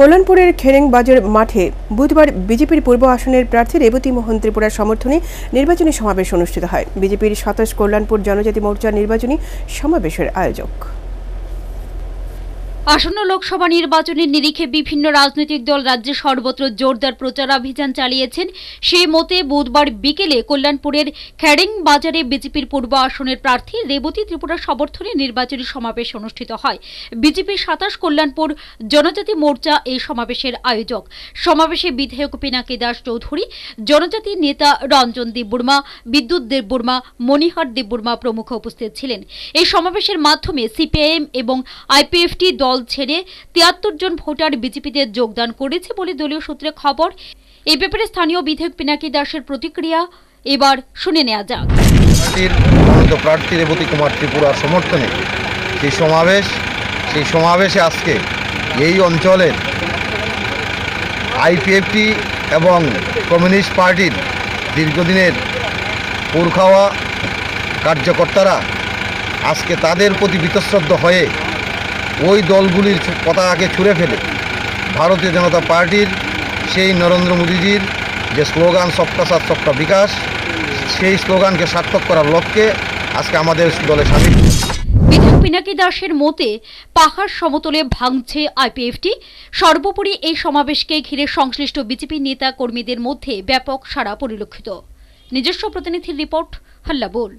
কল্যাণপুরের খেরেংবাজার মাঠে বুধবার বিজেপির পূর্ব আসনের প্রার্থী রেবতী মোহন ত্রিপুরার সমর্থনে নির্বাচনী সমাবেশ অনুষ্ঠিত হয়। বিজেপির সাতাশ কল্যাণপুর জনজাতি মোর্চার নির্বাচনী সমাবেশের আয়োজক। আসন্ন লোকসভা নির্বাচনের নিরিখে বিভিন্ন রাজনৈতিক দল রাজ্যে সর্বত্র জোরদার প্রচারাভিযান চালিয়েছেন। সেই মতে বুধবার বিকেলে কল্যাণপুরের খ্যারিং বাজারে বিজেপির পূর্ব আসনের প্রার্থী রেবতী ত্রিপুরার সমর্থনে নির্বাচনী সমাবেশ অনুষ্ঠিত হয়। বিজেপির সাতাশ, কল্যাণপুর জনজাতি মোর্চা এই সমাবেশের আয়োজক। সমাবেশে বিধায়ক পিনাকি দাস চৌধুরী, জনজাতি নেতা রঞ্জন দেববর্মা, বিদ্যুৎ দেববর্মা, মণিহার দেববর্মা প্রমুখ উপস্থিত ছিলেন। এই সমাবেশের মাধ্যমে সিপিআইএম এবং আইপিএফটি দল ছেড়ে তিয়াত্তর জন ভোটার বিজেপিতে যোগদান করেছে বলে দলীয় সূত্রে খবর। এ ব্যাপারে স্থানীয় বিধায়ক পিনাকি দাসের প্রতিক্রিয়া এবার শুনে নেওয়া যাক। প্রার্থী রেবতী কুমার ত্রিপুরার সমর্থনে সেই সমাবেশ, সেই সমাবেশে আজকে এই অঞ্চলের আইপিএফটি এবং কমিউনিস্ট পার্টির দীর্ঘদিনের পুরখাওয়া কার্যকর্তারা আজকে তাদের প্রতি বীতশ্রদ্ধ হয়ে ওই দলগুলির ছু- পতাকাকে ছুঁড়ে ফেলে ভারতীয় জনতা পার্টির সেই নরেন্দ্র মোদীজির যে স্লোগান, সবকা সাথ, সবকা বিকাশ সেই স্লোগানকে সার্থক করার লক্ষ্যে আজকে আমাদের দলে সামিল। বিধায়ক পিনাকি দাসের মতে, পাহাড় সমতলে ভাঙছে আইপিএফটি। সর্বোপরি এই সমাবেশকে ঘিরে সংশ্লিষ্ট বিজেপি নেতা কর্মীদের মধ্যে ব্যাপক সাড়া পরিলক্ষিত। নিজস্ব প্রতিনিধির রিপোর্ট হাল্লা বল।